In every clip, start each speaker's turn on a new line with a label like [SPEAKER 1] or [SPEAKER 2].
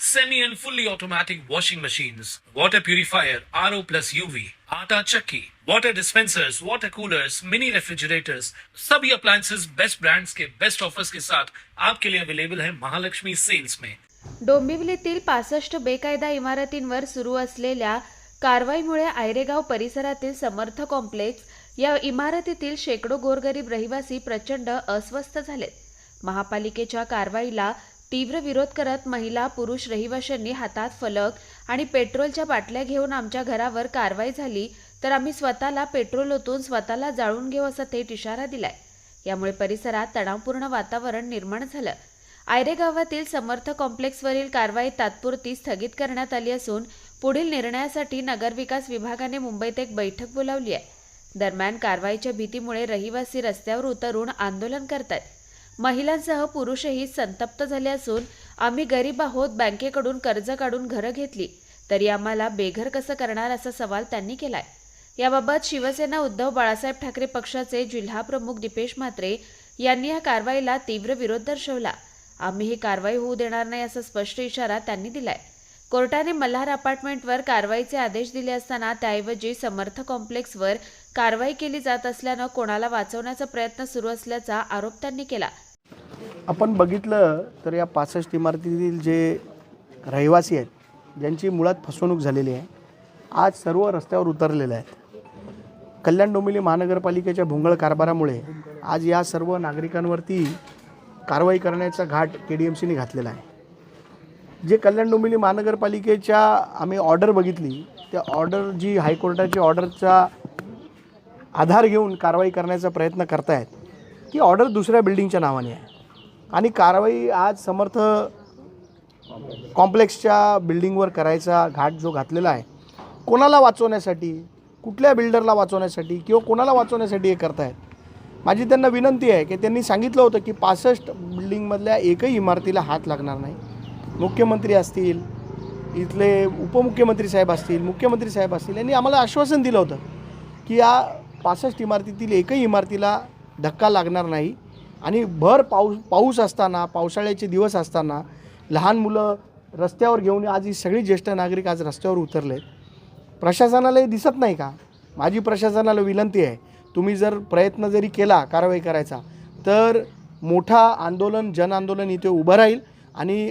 [SPEAKER 1] semi and fully automatic washing machines, water purifier, RO plus UV, atta chakki, water dispensers, water coolers, mini refrigerators, सभी appliances best brands के best offers के साथ आपके लिए available है Mahalakshmi sales में
[SPEAKER 2] डोंबिवलीतील पासष्ट बेकायदा इमारतींवर सुरू असलेल्या कारवाईमुळे आयरेगाव परिसरातील समर्थ कॉम्प्लेक्स या इमारतीतील शेकडो गोरगरीब रहिवासी प्रचंड अस्वस्थ झालेत. महापालिकेच्या कारवाईला तीव्र विरोध करत महिला पुरुष रहिवाशांनी हातात फलक आणि पेट्रोलच्या बाटल्या घेऊन आमच्या घरावर कारवाई झाली तर आम्ही स्वतःला पेट्रोल ओतून स्वतःला जाळून घेऊ असा थेट इशारा दिलाय. यामुळे परिसरात तणावपूर्ण वातावरण निर्माण झालं. आयरे गावातील समर्थ कॉम्प्लेक्सवरील कारवाई तात्पुरती स्थगित करण्यात आली असून पुढील निर्णयासाठी नगरविकास विभागाने मुंबईत एक बैठक बोलावली आहे. दरम्यान कारवाईच्या भीतीमुळे रहिवासी रस्त्यावर उतरून आंदोलन करतात महिलांसह पुरुषही संतप्त झाले असून आम्ही गरीब आहोत बँकेकडून कर्ज काढून घरं घेतली. तरी आम्हाला बेघर कसं करणार असा सवाल त्यांनी केलाय. याबाबत शिवसेना उद्धव बाळासाहेब ठाकरे पक्षाचे जिल्हाप्रमुख दीपेश म्हात्रे यांनी या कारवाईला तीव्र विरोध दर्शवला. आम्ही ही कारवाई होऊ देणार नाही असा स्पष्ट इशारा त्यांनी दिलाय. कोर्टाने मल्हार अपार्टमेंटवर कारवाईचे आदेश दिले असताना त्याऐवजी समर्थ कॉम्प्लेक्सवर कारवाई केली जात असल्यानं कोणाला वाचवण्याचा प्रयत्न सुरू असल्याचा आरोप त्यांनी केला.
[SPEAKER 3] आपण बघितलं तर या पासष्ट इमारतीतील जे रहिवासी आहेत ज्यांची मुळात फसवणूक झालेली आहे आज सर्व रस्त्यावर उतरलेले आहेत. कल्याण डोंबिवली महानगरपालिकेच्या भोंगळ कारभारामुळे आज या सर्व नागरिकांवरती कारवाई करण्याचा घाट के डी एम सीने घातलेला आहे. जे कल्याण डोंबिवली महानगरपालिकेच्या आम्ही ऑर्डर बघितली त्या ऑर्डर जी हायकोर्टाची ऑर्डरचा आधार घेऊन कारवाई करण्याचा प्रयत्न करतायत ती ऑर्डर दुसऱ्या बिल्डिंगच्या नावाने आहे. आणि कारवाई आज समर्थ कॉम्प्लेक्सच्या बिल्डिंगवर करायचा घाट जो घातलेला आहे कोणाला वाचवण्यासाठी कुठल्या बिल्डरला वाचवण्यासाठी किंवा कोणाला वाचवण्यासाठी हे करतायत? माझी त्यांना विनंती आहे की त्यांनी सांगितलं होतं की पासष्ट बिल्डिंगमधल्या एकही इमारतीला हात लागणार नाही. मुख्यमंत्री असतील इथले उपमुख्यमंत्री साहेब असतील मुख्यमंत्री साहेब असतील यांनी आम्हाला आश्वासन दिलं होतं की या पासष्ट इमारतीतील एकही इमारतीला धक्का लागणार नाही. आणि भर पाऊस पाऊस असताना पावसाळ्याचे दिवस असताना लहान मुलं रस्त्यावर घेऊन आज ही सगळी ज्येष्ठ नागरिक आज रस्त्यावर उतरले. प्रशासनाला हे दिसत नाही का? माझी प्रशासनाला विनंती आहे तुम्ही जर प्रयत्न जरी केला कारवाई करायचा तर मोठा आंदोलन जन आंदोलन इथे उभं राहील आणि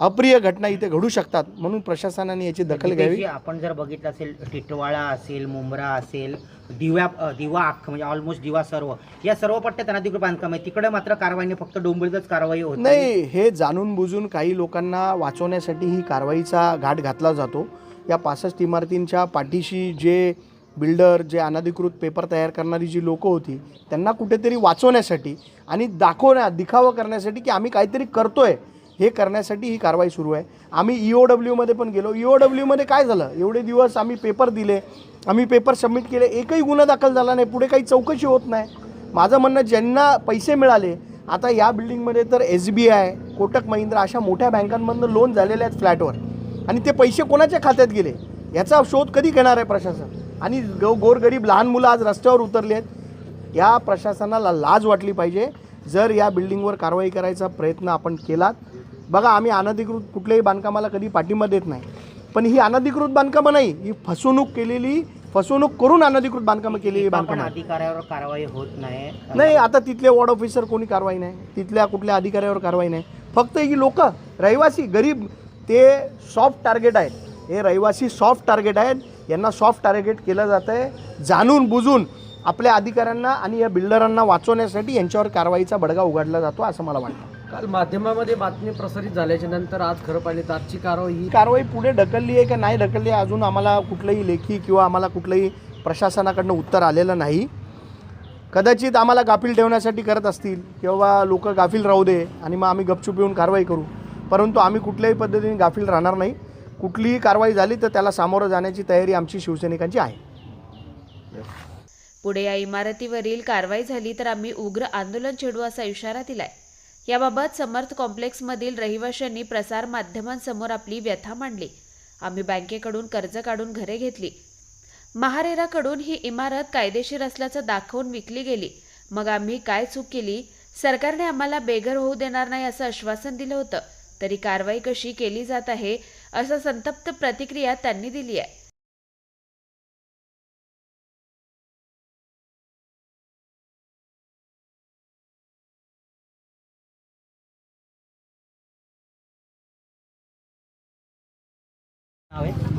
[SPEAKER 3] अप्रिय घटना इथे घडू शकतात म्हणून प्रशासनाने याची दखल घ्यावी.
[SPEAKER 4] आपण जर बघितलं असेल टिटवाळा असेल मुंब्रा असेल दिव्या दिवा अख्ख म्हणजे ऑलमोस्ट दिवा सर्व. या सर्व पट्ट्यात अनधिकृत बांधकाम आहे. तिकडे मात्र कारवाईने फक्त डोंबिवलीतच कारवाई होत
[SPEAKER 3] नाही. हे जाणून बुजून काही लोकांना वाचवण्यासाठी ही कारवाईचा घाट घातला जातो. या पासष्ट इमारतींच्या पाठीशी जे बिल्डर जे अनधिकृत पेपर तयार करणारी जी लोकं होती त्यांना कुठेतरी वाचवण्यासाठी आणि दाखवण्या दिखावा करण्यासाठी की आम्ही काहीतरी करतोय. हे करण्यासाठी ही कारवाई सुरू आहे. आम्ही ई ओ डब्ल्यूमध्ये पण गेलो. ई ओ डब्ल्यूमध्ये काय झालं? एवढे दिवस आम्ही पेपर दिले. आम्ही पेपर सबमिट केले. एकही गुन्हा दाखल झाला नाही. पुढे काही चौकशी होत नाही. माझं म्हणणं ज्यांना पैसे मिळाले आता या बिल्डिंगमध्ये तर S B I Kotak Mahindra अशा मोठ्या बँकांमधनं लोन झालेले आहेत फ्लॅटवर आणि ते पैसे कोणाच्या खात्यात गेले? याचा शोध कधी घेणार आहे प्रशासन? आणि गो गोरगरीब लहान मुलं आज रस्त्यावर उतरली आहेत. या प्रशासनाला लाज वाटली पाहिजे. जर या बिल्डिंगवर कारवाई करायचा प्रयत्न आपण केलात बघा आम्ही अनधिकृत कुठल्याही बांधकामाला कधी पाठिंबा देत नाही. पण ही अनधिकृत बांधकामं नाही ही फसवणूक केलेली फसवणूक करून अनधिकृत बांधकामं केलेली बांधकामं.
[SPEAKER 4] अधिकाऱ्यावर कारवाई होत नाही.
[SPEAKER 3] नाही आता तिथले वॉर्ड ऑफिसर कोणी कारवाई नाही. तिथल्या कुठल्या अधिकाऱ्यावर कारवाई नाही. फक्त ही लोक रहिवासी गरीब ते सॉफ्ट टार्गेट आहेत. हे रहिवासी सॉफ्ट टार्गेट आहेत. यांना सॉफ्ट टार्गेट केलं जातं आहे. जाणून बुजून आपल्या अधिकाऱ्यांना आणि या बिल्डरांना वाचवण्यासाठी यांच्यावर कारवाईचा बडगा उघडला जातो असं मला वाटतं.
[SPEAKER 5] काल माध्यमामध्ये बातमी प्रसारित झाल्याच्यानंतर आज खरं पाहिले तर आजची कारवाई ही
[SPEAKER 3] कारवाई पुढे ढकलली आहे का नाही ढकलली आहे? अजून आम्हाला कुठलंही लेखी किंवा आम्हाला कुठलंही प्रशासनाकडनं उत्तर आलेलं नाही. कदाचित आम्हाला गाफील ठेवण्यासाठी करत असतील किंवा लोक गाफील राहू दे आणि मग आम्ही गपचूप येऊन कारवाई करू. परंतु आम्ही कुठल्याही पद्धतीने गाफील राहणार नाही. कुठलीही कारवाई झाली तर त्याला सामोरं जाण्याची तयारी आमची शिवसैनिकांची आहे.
[SPEAKER 2] पुढे या इमारतीवरील कारवाई झाली तर आम्ही उग्र आंदोलन छेडू असा इशारा दिलाय. याबाबत समर्थ कॉम्प्लेक्समधील रहिवाशांनी प्रसार माध्यमांसमोर आपली व्यथा मांडली. आम्ही बँकेकडून कर्ज काढून घरे घेतली. महारेराकडून ही इमारत कायदेशीर असल्याचं दाखवून विकली गेली. मग आम्ही काय चूक केली? सरकारने आम्हाला बेघर होऊ देणार नाही असं आश्वासन दिलं होतं. तरी कारवाई कशी केली जात आहे असं संतप्त प्रतिक्रिया त्यांनी दिली आहे.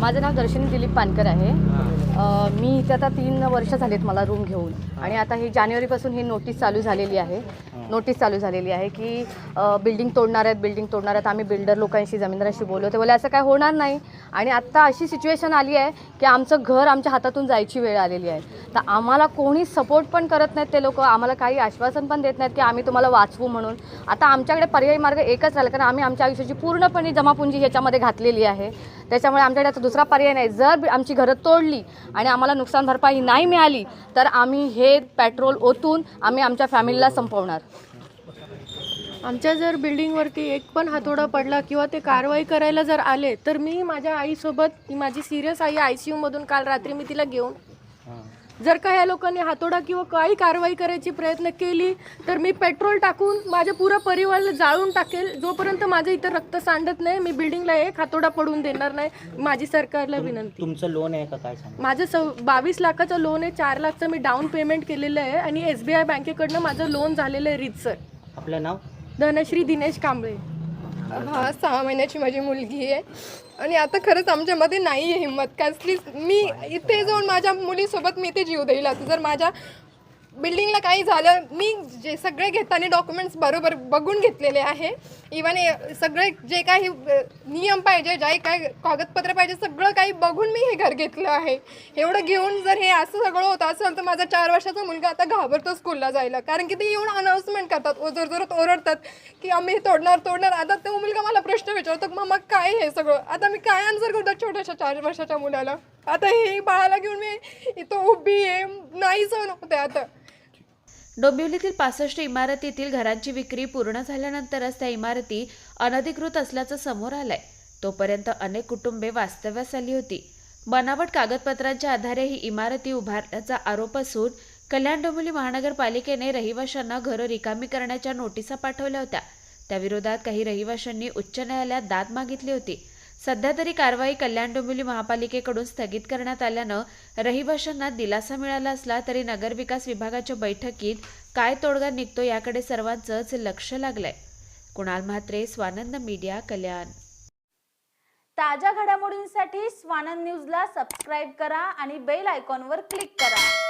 [SPEAKER 6] माझं नाव दर्शनी दिलीप पानकर आहे. मी इथे आता तीन वर्ष झालेत मला रूम घेऊन. आणि आता ही जानेवारीपासून ही नोटीस चालू झालेली आहे. नोटीस चालू झालेली आहे की बिल्डिंग तोडणार आहेत बिल्डिंग तोडणार आहेत. आम्ही बिल्डर लोकांशी जमीनदारांशी बोललो. ते बोले असं काय होणार नाही. आणि आत्ता अशी सिच्युएशन आली आहे की आमचं घर आमच्या हातातून जायची वेळ आलेली आहे. तर आम्हाला कोणी सपोर्ट पण करत नाहीत ते लोक. आम्हाला काही आश्वासन पण देत नाहीत की आम्ही तुम्हाला वाचवू म्हणून. आता आमच्याकडे पर्यायी मार्ग एकच राहिला. कारण आम्ही आमच्या आयुष्याची पूर्णपणे जमापुंजी ह्याच्यामध्ये घातलेली आहे. त्याच्यामुळे आमच्याकडे आता दुसरा पर्याय नाही. जर आमची घरं तोडली आणि आम्हाला नुकसान भरपाई नाही मिळाली तर आम्ही हे पेट्रोल ओतून आम्ही आमच्या फॅमिलीला संपवणार.
[SPEAKER 7] आमच्या जर बिल्डिंगवरती एक पण हातोडा पडला किंवा ते कारवाई करायला जर आले तर मी माझ्या आईसोबत माझी सिरियस आई आय सी यूमधून काल रात्री मी तिला घेऊन जर का ह्या लोकांनी हातोडा किंवा काही कारवाई करायची प्रयत्न केली तर मी पेट्रोल टाकून माझ्या पुरा परिवाराला जाळून टाकेल. जोपर्यंत माझं इथं रक्त सांडत नाही मी बिल्डिंगला एक हातोडा पडून देणार नाही माझी सरकारला विनंती.
[SPEAKER 4] तुमचं लोन आहे का काय
[SPEAKER 7] माझं सौ बावीस लाखाचं लोन आहे चार लाखचं मी डाऊन पेमेंट केलेलं आहे आणि एस बी आय बँकेकडनं माझं लोन झालेलं आहे रीतसर.
[SPEAKER 4] आपलं नाव?
[SPEAKER 7] धनश्री दिनेश कांबळे.
[SPEAKER 8] हा सहा महिन्याची माझी मुलगी आहे. आणि आता खरंच आमच्यामध्ये नाही आहे हिंमत. कसलीच मी इथे जाऊन माझ्या मुलीसोबत मी ते जीव देईल. असं जर माझ्या बिल्डिंगला काही झालं मी जे सगळे घेताना डॉक्युमेंट्स बरोबर बघून घेतलेले आहे. इवन सगळे जे काही नियम पाहिजे जे काही कागदपत्र पाहिजे सगळं काही बघून मी हे घर घेतलं आहे. एवढं घेऊन जर हे असं सगळं होत असेल तर माझा चार वर्षाचा मुलगा आता घाबरतो स्कूलला जायला. कारण की ते येऊन अनाऊन्समेंट करतात ओ जोरात ओरडतात की आम्ही हे तोडणार तोडणार. आता तो मुलगा मला प्रश्न विचारतो मग मग काय हे सगळं? आता मी काय आन्सर करतो छोट्याशा चार वर्षाच्या मुलाला? आता हे बाळाला घेऊन मी इथं उभी आहे नाही सहन होते आता.
[SPEAKER 2] डोंबिवलीतील पासष्ट इमारतीतील घरांची विक्री पूर्ण झाल्यानंतरच त्या इमारती अनधिकृत असल्याचं समोर आलंय. तोपर्यंत अनेक कुटुंबे वास्तव्यास आली होती. बनावट कागदपत्रांच्या आधारे ही इमारती उभारण्याचा आरोप असून कल्याण डोंबिवली महानगरपालिकेने रहिवाशांना घरं रिकामी करण्याच्या नोटिसा पाठवल्या होत्या. त्याविरोधात काही रहिवाशांनी उच्च न्यायालयात दाद मागितली होती. सध्या तरी कारवाई कल्याण डोंबिवली महापालिकेकडून स्थगित करण्यात आल्यानं रहिवाशांना दिलासा मिळाला असला तरी नगरविकास विभागाच्या बैठकीत काय तोडगा निघतो याकडे सर्वांचंच लक्ष लागलंय. कुणाल म्हात्रे स्वानंद मीडिया कल्याण.
[SPEAKER 9] ताज्या घडामोडींसाठी स्वानंद न्यूजला सबस्क्राईब करा आणि बेल आयकॉनवर क्लिक करा.